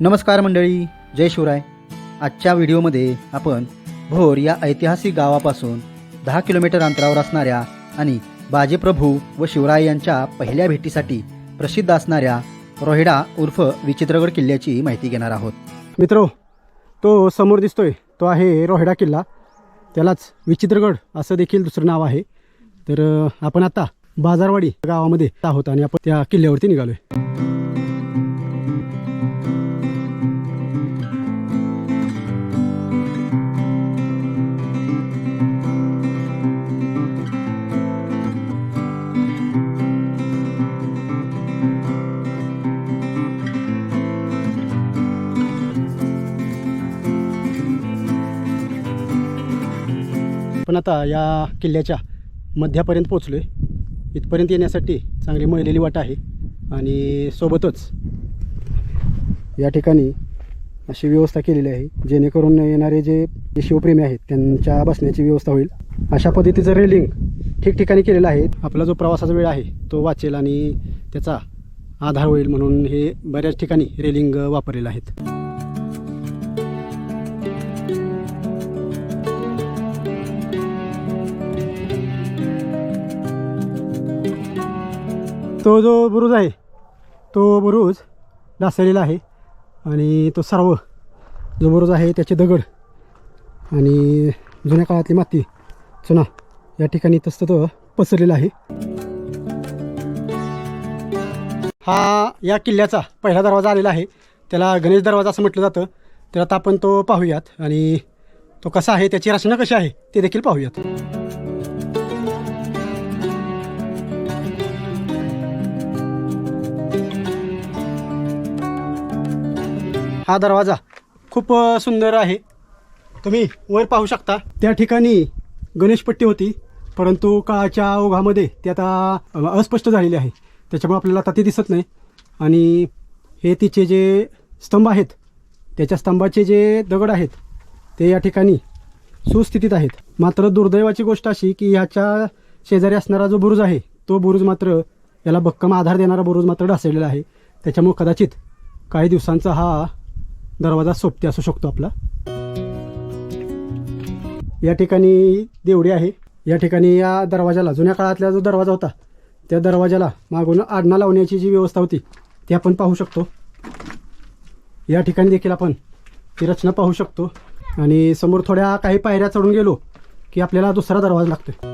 नमस्कार मंडळी जय शिवराय. आजच्या व्हिडिओमध्ये आपण भोर या ऐतिहासिक गावापासून दहा किलोमीटर अंतरावर असणाऱ्या आणि बाजीप्रभू व शिवराय यांच्या पहिल्या भेटीसाठी प्रसिद्ध असणाऱ्या रोहिडा उर्फ विचित्रगड किल्ल्याची माहिती घेणार आहोत. मित्रो तो समोर दिसतोय. तो आहे रोहिडा किल्ला. त्यालाच विचित्रगड असं देखील दुसरं नाव आहे. तर आपण आता बाजारवाडी गावामध्ये आहोत आणि आपण त्या किल्ल्यावरती निघालोय. आहे आता या किल्ल्याच्या मध्यापर्यंत पोचलो आहे इथपर्यंत येण्यासाठी चांगली मळलेली वाट आहे आणि सोबतच या ठिकाणी अशी व्यवस्था केलेली आहे जेणेकरून येणारे जे जे शिवप्रेमी आहेत त्यांच्या बसण्याची व्यवस्था होईल. अशा पद्धतीचं रेलिंग ठिकठिकाणी केलेलं आहे. आपला जो प्रवासाचा वेळ आहे तो वाचेल आणि त्याचा आधार होईल म्हणून हे बऱ्याच ठिकाणी रेलिंग वापरलेलं आहेत. तो जो बुरुज आहे तो बुरुज ढासळलेला आहे आणि तो सर्व जो बुरुज आहे त्याचे दगड आणि जुन्या काळातली माती चुना या ठिकाणी तसं तो पसरलेला आहे. हा या किल्ल्याचा पहिला दरवाजा आलेला आहे. त्याला गणेश दरवाजा असं म्हटलं जातं. तर आता आपण तो पाहूयात आणि तो कसा आहे त्याची रचना कशी आहे ते देखील पाहूयात. हा दरवाजा खूप सुंदर आहे. तुम्ही वर पाहू शकता. त्या ठिकाणी गणेशपट्टी होती परंतु काळाच्या ओघामध्ये ती आता अस्पष्ट झालेली आहे. त्याच्यामुळे आपल्याला आता ते दिसत नाही. आणि हे तिचे जे स्तंभ आहेत त्याच्या स्तंभाचे जे दगड आहेत ते या ठिकाणी सुस्थितीत आहेत. मात्र दुर्दैवाची गोष्ट अशी की ह्याच्या शेजारी असणारा जो बुरुज आहे तो बुरुज मात्र याला भक्कम आधार देणारा बुरुज मात्र ढासळलेला आहे. त्याच्यामुळे कदाचित काही दिवसांचा हा दरवाजा सोपते असू शकतो आपला. या ठिकाणी देवडी आहे. या ठिकाणी या दरवाजाला जुन्या काळातला जो दरवाजा होता त्या दरवाजाला मागून आडणा लावण्याची जी व्यवस्था होती ती आपण पाहू शकतो. या ठिकाणी देखील आपण ती रचना पाहू शकतो. आणि समोर थोड्या काही पायऱ्या चढून गेलो की आपल्याला दुसरा दरवाजा लागतोय.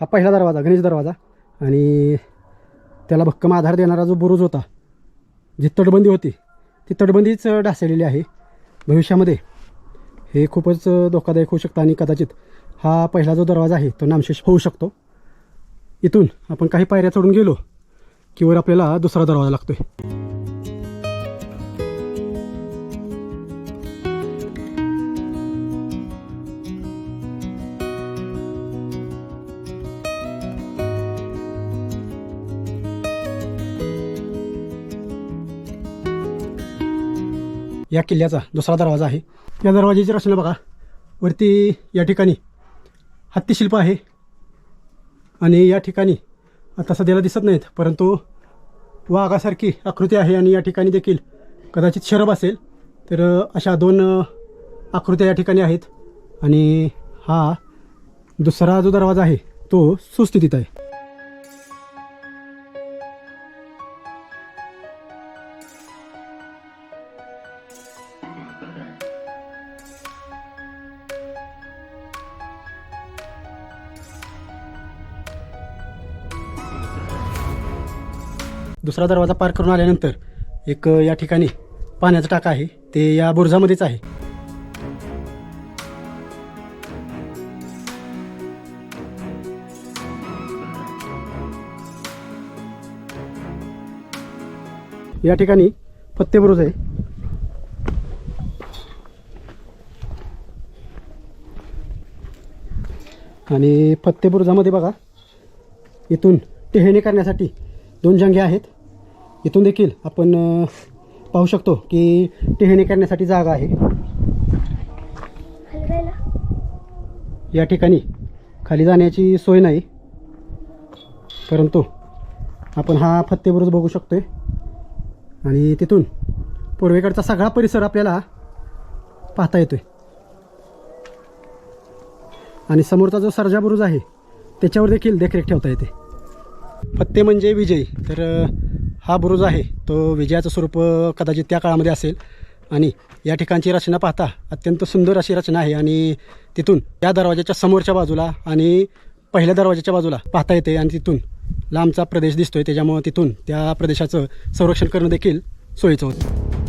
हा पहिला दरवाजा गणेश दरवाजा. आणि त्याला भक्कम आधार देणारा जो बुरुज होता जी तटबंदी होती ती तटबंदीच ढासळलेली आहे. भविष्यामध्ये हे खूपच धोकादायक होऊ शकतं आणि कदाचित हा पहिला जो दरवाजा आहे तो नामशेष होऊ शकतो. इथून आपण काही पायऱ्या चढून गेलो की वर आपल्याला दुसरा दरवाजा लागतो आहे या किल्ल्याचा दुसरा दरवाजा आहे. या दरवाजाची रचना बघा. वरती या ठिकाणी हत्तीशिल्प आहे. आणि या ठिकाणी आता सध्याला दिसत नाहीत परंतु वाघासारखी आकृती आहे आणि या ठिकाणी देखील कदाचित शरब असेल. तर अशा दोन आकृत्या या ठिकाणी आहेत. आणि हा दुसरा जो दरवाजा आहे तो सुस्थितीत आहे. दुसरा दरवाजा पार करून आल्यानंतर एक या ठिकाणी पाण्याचा टाका आहे. ते या बुरुजामध्येच आहे. या ठिकाणी पत्ते बुरुज आहे. आणि पत्ते बुरुजामध्ये बघा इथून टेहणी करण्यासाठी दोन जंगे आहेत. इथून देखील आपण पाहू शकतो की टेहणी करण्यासाठी जागा आहे. या ठिकाणी खाली जाण्याची सोय नाही. परंतु आपण हा फत्ते बुरुज बघू शकतोय. आणि तिथून पूर्वेकडचा सगळा परिसर आपल्याला पाहता येतोय. आणि समोरचा जो सरजा बुरुज आहे त्याच्यावर देखील देखरेख ठेवता येते. फत्ते म्हणजे विजय. तर हा बुरुज आहे. तो विजयाचं स्वरूप कदाचित त्या काळामध्ये असेल. आणि या ठिकाणची रचना पाहता अत्यंत सुंदर अशी रचना आहे. आणि तिथून या दरवाजाच्या समोरच्या बाजूला आणि पहिल्या दरवाजाच्या बाजूला पाहता येते. आणि तिथून लांबचा प्रदेश दिसतोय. त्याच्यामुळं तिथून त्या प्रदेशाचं संरक्षण करणं देखील सोयीचं होतं.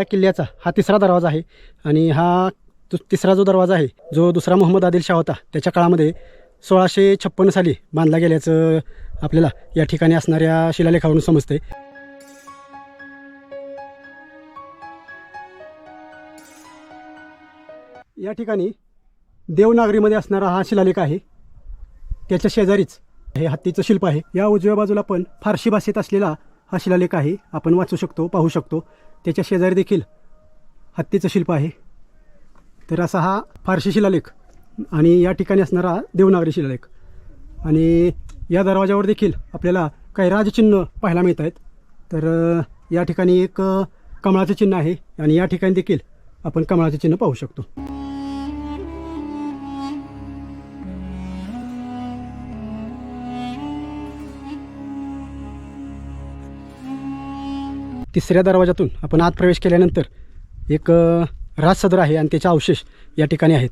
या किल्ल्याचा हा तिसरा दरवाजा आहे आणि हा तिसरा जो दरवाजा आहे जो दुसरा मोहम्मद आदिल शाह होता त्याच्या काळामध्ये सोळाशे छप्पन्न साली बांधला गेल्याचं आपल्याला या ठिकाणी असणाऱ्या शिलालेखावरून समजते या ठिकाणी देवनागरीमध्ये असणारा हा शिलालेख आहे. त्याच्या शेजारीच हे हत्तीचं शिल्प आहे. या उजव्या बाजूला पण फारशी भाषेत असलेला हा शिलालेख आहे. आपण वाचू शकतो पाहू शकतो. त्याच्या शेजारी देखील हत्तीचं शिल्प आहे. तर असा हा फारशी शिलालेख आणि या ठिकाणी असणारा देवनागरी शिलालेख. आणि या दरवाजावर देखील आपल्याला काही राजचिन्ह पाहायला मिळत आहेत. तर या ठिकाणी एक कमळाचं चिन्ह आहे. आणि या ठिकाणी देखील आपण कमळाचं चिन्ह पाहू शकतो. तिसऱ्या दरवाजातून आपण आत प्रवेश केल्यानंतर एक राजसदर आहे आणि त्याचे अवशेष या ठिकाणी आहेत.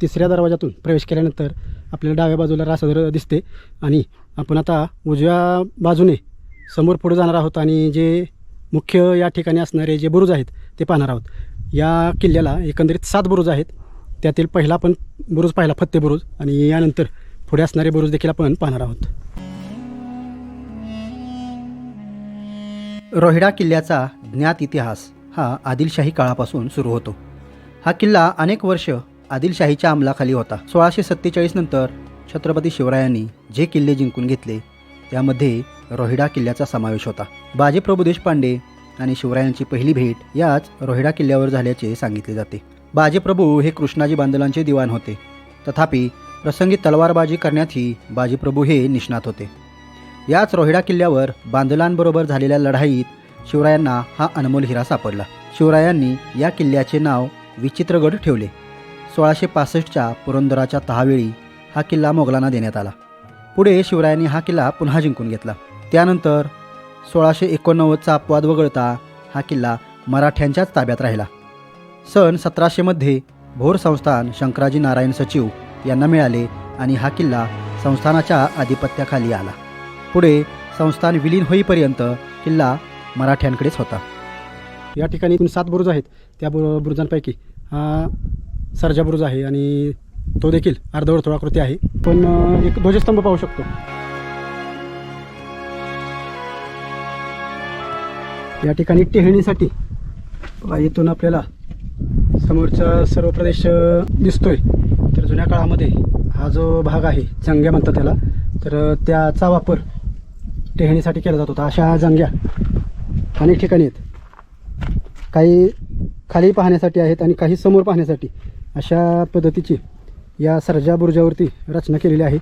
तिसऱ्या दरवाजातून प्रवेश केल्यानंतर आपल्याला डाव्या बाजूला राजसदर दिसते आणि आपण आता उजव्या बाजूने समोर पुढे जाणार आहोत आणि जे मुख्य या ठिकाणी असणारे जे बुरुज आहेत ते पाहणार आहोत. या किल्ल्याला एकंदरीत सात बुरुज आहेत. त्यातील पहिला आपण बुरुज पाहिला फत्ते बुरुज आणि यानंतर पुढे असणारे बुरुज देखील आपण पाहणार आहोत. रोहिडा किल्ल्याचा ज्ञात इतिहास हा आदिलशाही काळापासून सुरू होतो. हा किल्ला अनेक वर्ष आदिलशाहीच्या अंमलाखाली होता. सोळाशे सत्तेचाळीस नंतर छत्रपती शिवरायांनी जे किल्ले जिंकून घेतले त्यामध्ये रोहिडा किल्ल्याचा समावेश होता. बाजीप्रभू देशपांडे आणि शिवरायांची पहिली भेट याच रोहिडा किल्ल्यावर झाल्याचे सांगितले जाते. बाजीप्रभू हे कृष्णाजी बांदलांचे दिवाण होते. तथापि प्रसंगी तलवारबाजी करण्यातही बाजीप्रभू हे निष्णात होते. याच रोहिडा किल्ल्यावर बांधलांबरोबर झालेल्या लढाईत शिवरायांना हा अनमोल हिरा सापडला. शिवरायांनी या किल्ल्याचे नाव विचित्रगड ठेवले. सोळाशे पासष्टच्या पुरंदराच्या तहावेळी हा किल्ला मोगलांना देण्यात आला. पुढे शिवरायांनी हा किल्ला पुन्हा जिंकून घेतला. त्यानंतर सोळाशे एकोणनव्वदचा अपवाद वगळता हा किल्ला मराठ्यांच्याच ताब्यात राहिला. सन सतराशेमध्ये भोर संस्थान शंकराजी नारायण सचिव यांना मिळाले आणि हा किल्ला संस्थानाच्या आधिपत्याखाली आला. पुढे संस्थान विलीन होईपर्यंत किल्ला मराठ्यांकडेच होता. या ठिकाणी एकूण सात बुरुज आहेत. त्या बु बुरुजांपैकी हा सरजा बुरुज आहे आणि तो देखील अर्धवर्तुळाकृती आहे. पण एक ध्वजस्तंभ पाहू शकतो. या ठिकाणी टेहळणीसाठी बघा, इथून आपल्याला समोरचा सर्व प्रदेश दिसतोय. तर जुन्या काळामध्ये हा जो भाग आहे चंग्या म्हणतात त्याला तर त्याचा वापर टेहणीसाठी केला जात होता. अशा जंग्या अनेक ठिकाणी आहेत. काही खाली पाहण्यासाठी आहेत आणि काही समोर पाहण्यासाठी अशा पद्धतीची या सरजा बुर्जावरती रचना केलेली आहे.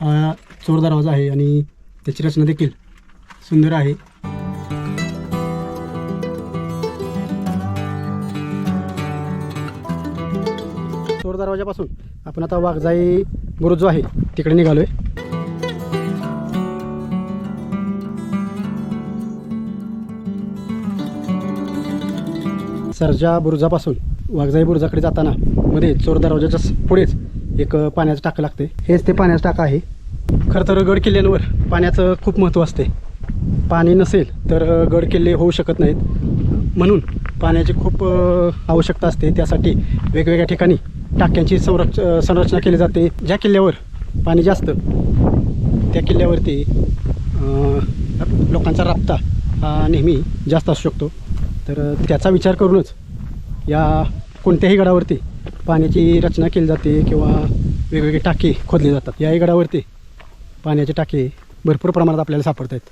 हा चोर दरवाजा आहे आणि त्याची रचना देखील सुंदर आहे. चोर दरवाजापासून आपण आता वाघजाई बुरुज जो आहे तिकडे निघालोय. सरजा बुरुजापासून वाघजाई बुरुजाकडे जाताना मध्ये चोर दरवाजाच्या पुढेच एक पाण्याचं टाकं लागते हेच ते पाण्याचं टाकं आहे. खरं तर गड किल्ल्यांवर पाण्याचं खूप महत्त्व असते पाणी नसेल तर गड किल्ले होऊ शकत नाहीत. म्हणून पाण्याची खूप आवश्यकता असते. त्यासाठी वेगवेगळ्या ठिकाणी टाक्यांची संरक्ष संरचना केली जाते. ज्या किल्ल्यावर पाणी जास्त त्या किल्ल्यावरती लोकांचा राबता हा नेहमी जास्त असू शकतो. तर त्याचा विचार करूनच या कोणत्याही गडावरती पाण्याची रचना केली जाते किंवा वेगवेगळे टाके खोदले जातात. या गडावरती पाण्याचे टाके भरपूर प्रमाणात आपल्याला सापडत आहेत.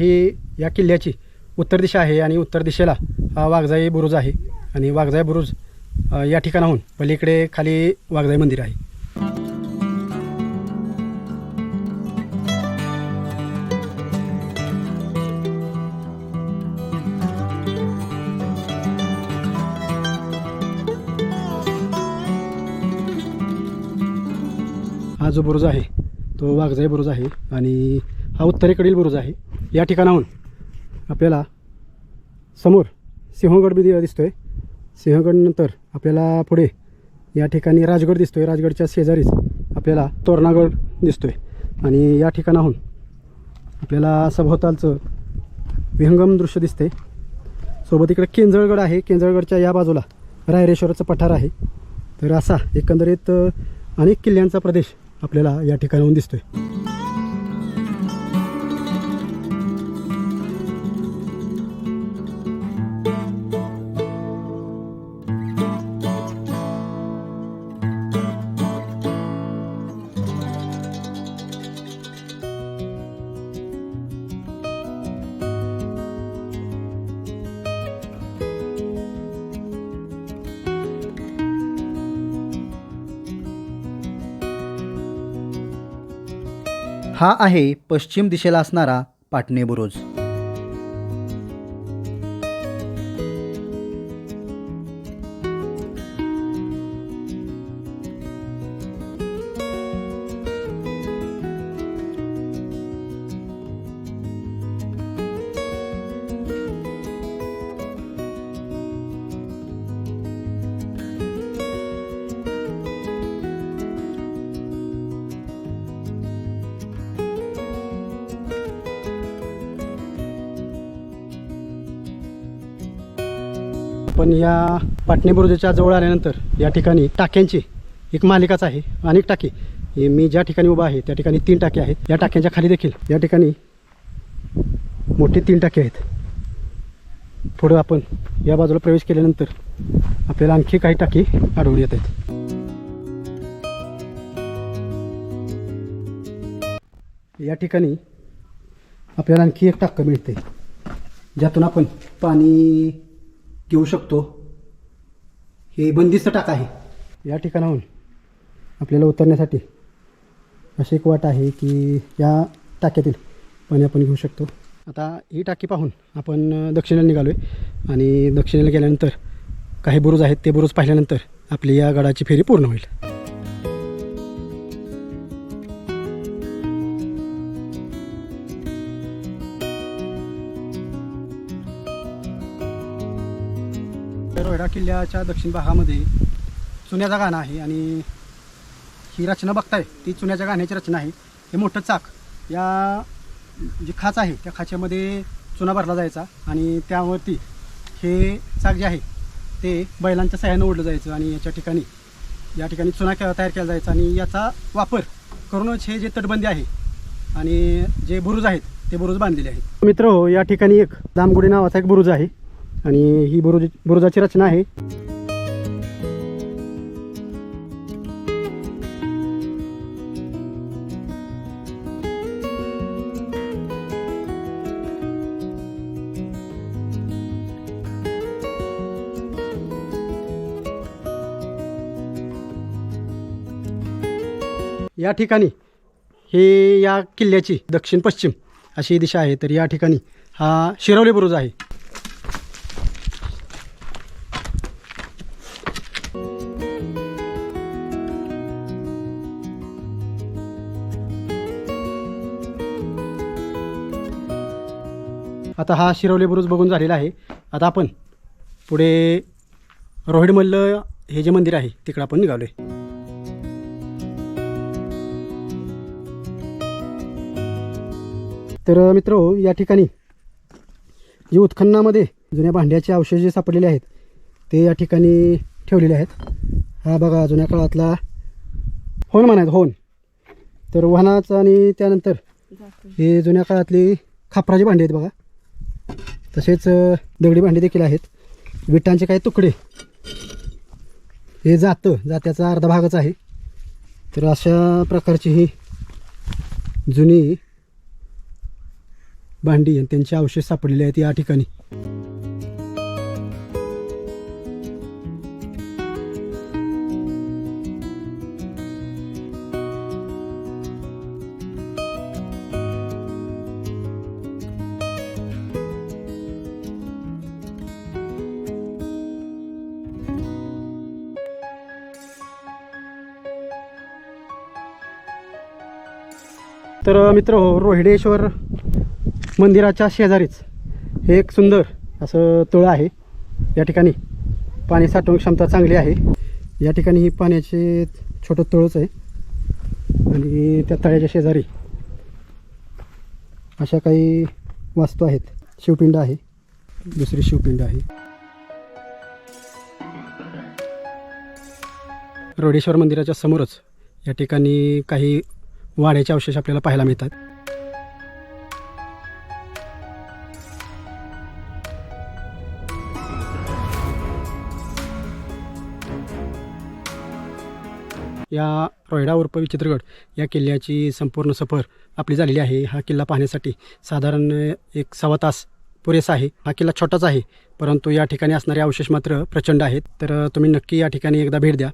ही या किल्ल्याची उत्तर दिशा आहे आणि उत्तर दिशेला हा वाघजाई बुरुज आहे. आणि वाघजाई बुरुज या ठिकाणाहून पलीकडे खाली वाघजाई मंदिर आहे. जो बुरुज आहे तो वाघजाई बुरुज आहे आणि हा उत्तरेकडील बुरुज आहे. या ठिकाणाहून आपल्याला समोर सिंहगड बी दिसतो दिसतोय सिंहगडनंतर आपल्याला पुढे या ठिकाणी राजगड दिसतोय. राजगडच्या शेजारीच आपल्याला तोरणागड दिसतोय. आणि या ठिकाणाहून आपल्याला सभोवतालचं विहंगम दृश्य दिसते सोबत इकडे केंजळगड आहे. केंजळगडच्या या बाजूला रायरेश्वराचं पठार आहे. तर असा एकंदरीत अनेक किल्ल्यांचा प्रदेश आपल्याला या ठिकाणाहून दिसतोय. हा आहे पश्चिम दिशेला असणारा पाटणे बुरुज. पण या पाटणे बुरुजाच्या जवळ आल्यानंतर या ठिकाणी टाक्यांची एक मालिकाच आहे. अनेक टाके. हे मी ज्या ठिकाणी उभा आहे त्या ठिकाणी तीन टाके आहेत. या टाक्यांच्या खाली देखील या ठिकाणी मोठे तीन टाके आहेत. पुढं आपण या बाजूला प्रवेश केल्यानंतर आपल्याला आणखी काही टाके आढळून येत आहेत. या ठिकाणी आपल्याला आणखी एक टाकं मिळते ज्यातून आपण पाणी घेऊ शकतो. हे बंदिस्त टाक आहे. या ठिकाणाहून आपल्याला उतरण्यासाठी अशी एक वाट आहे की या टाक्यातील पाणी आपण घेऊ शकतो. आता ही टाकी पाहून आपण दक्षिणेला निघालो आहे आणि दक्षिणेला गेल्यानंतर काही बुरुज आहेत ते बुरुज पाहिल्यानंतर आपली या गडाची फेरी पूर्ण होईल. किल्ल्याच्या दक्षिण भागामध्ये चुन्याचा गाणं आहे आणि ही रचना बघताय ती चुन्याच्या गाण्याची रचना आहे. हे मोठं चाक या जी खाच आहे त्या खाच्यामध्ये चुना भरला जायचा आणि त्यावरती हे चाक जे आहे ते बैलांच्या सहाय्यानं ओढलं जायचं आणि याच्या ठिकाणी या ठिकाणी चुना के- तयार केला जायचा आणि याचा वापर करूनच हे जे तटबंदी आहे आणि जे बुरुज आहेत ते बुरुज बांधलेले आहेत. मित्र हो या ठिकाणी एक दामगुडी नावाचा एक बुरुज आहे. आणि ही बुरुज बुरुजाची रचना आहे. या ठिकाणी हे या किल्ल्याची दक्षिण पश्चिम अशी दिशा आहे. तर या ठिकाणी हा शिरवली बुरुज आहे. आता हा शिरवले बुरुज बघून झालेला आहे. आता आपण पुढे रोहिडमल्ल हे जे मंदिर आहे तिकडं आपण निघालो आहे तर मित्र या ठिकाणी जे उत्खननामध्ये जुन्या भांड्याचे अवशेष जे सापडलेले आहेत ते या ठिकाणी ठेवलेले आहेत. हा बघा जुन्या काळातला होन म्हणायचं होन. तर वाहनाचं आणि त्यानंतर हे जुन्या काळातली खापराची भांडी आहेत बघा. तसेच दगडी भांडी देखील आहेत. विटांचे काही तुकडे. हे जातं जात्याचा अर्धा भागच आहे. तर अशा प्रकारची ही जुनी भांडी आणि त्यांचे अवशेष सापडलेले आहेत या ठिकाणी. तर मित्र हो, रोहिडेश्वर मंदिराच्या शेजारीच हे एक सुंदर असं तळ आहे. या ठिकाणी पाणी साठवण क्षमता चांगली आहे. या ठिकाणी ही पाण्याचे छोटं तळच आहे. आणि त्या तळ्याच्या शेजारी अशा काही वास्तू आहेत. शिवपिंड आहे. दुसरी शिवपिंड आहे. रोडेश्वर मंदिराच्या समोरच या ठिकाणी काही वाड्याचे अवशेष आपल्याला पाहायला मिळतात. या रोयडा उर्फ विचित्रगड या किल्ल्याची संपूर्ण सफर आपली झालेली आहे. हा किल्ला पाहण्यासाठी साधारण एक सव्वा तास पुरेसा आहे. हा किल्ला छोटाच आहे परंतु या ठिकाणी असणारे अवशेष मात्र प्रचंड आहेत. तर तुम्ही नक्की या ठिकाणी एकदा भेट द्या.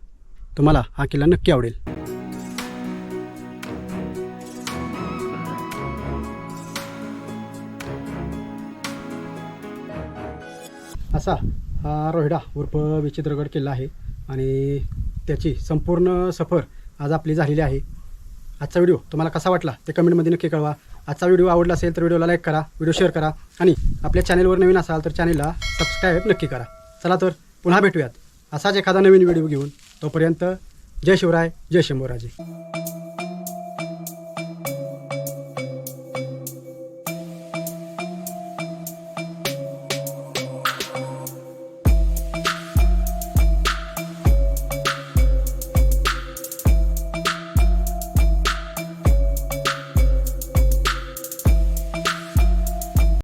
तुम्हाला हा किल्ला नक्की आवडेल. असा हा रोहिडा उर्फ विचित्रगड किल्ला आहे आणि त्याची संपूर्ण सफर आज आपली झालेली आहे. आजचा व्हिडिओ तुम्हाला कसा वाटला ते कमेंटमध्ये नक्की कळवा. आजचा व्हिडिओ आवडला असेल तर व्हिडिओला लाईक करा व्हिडिओ शेअर करा आणि आपल्या चॅनेलवर नवीन असाल तर चॅनेलला सबस्क्राईब नक्की करा. चला तर पुन्हा भेटूयात असाच एखादा नवीन व्हिडिओ घेऊन. तोपर्यंत जय शिवराय जय शंभूराजे.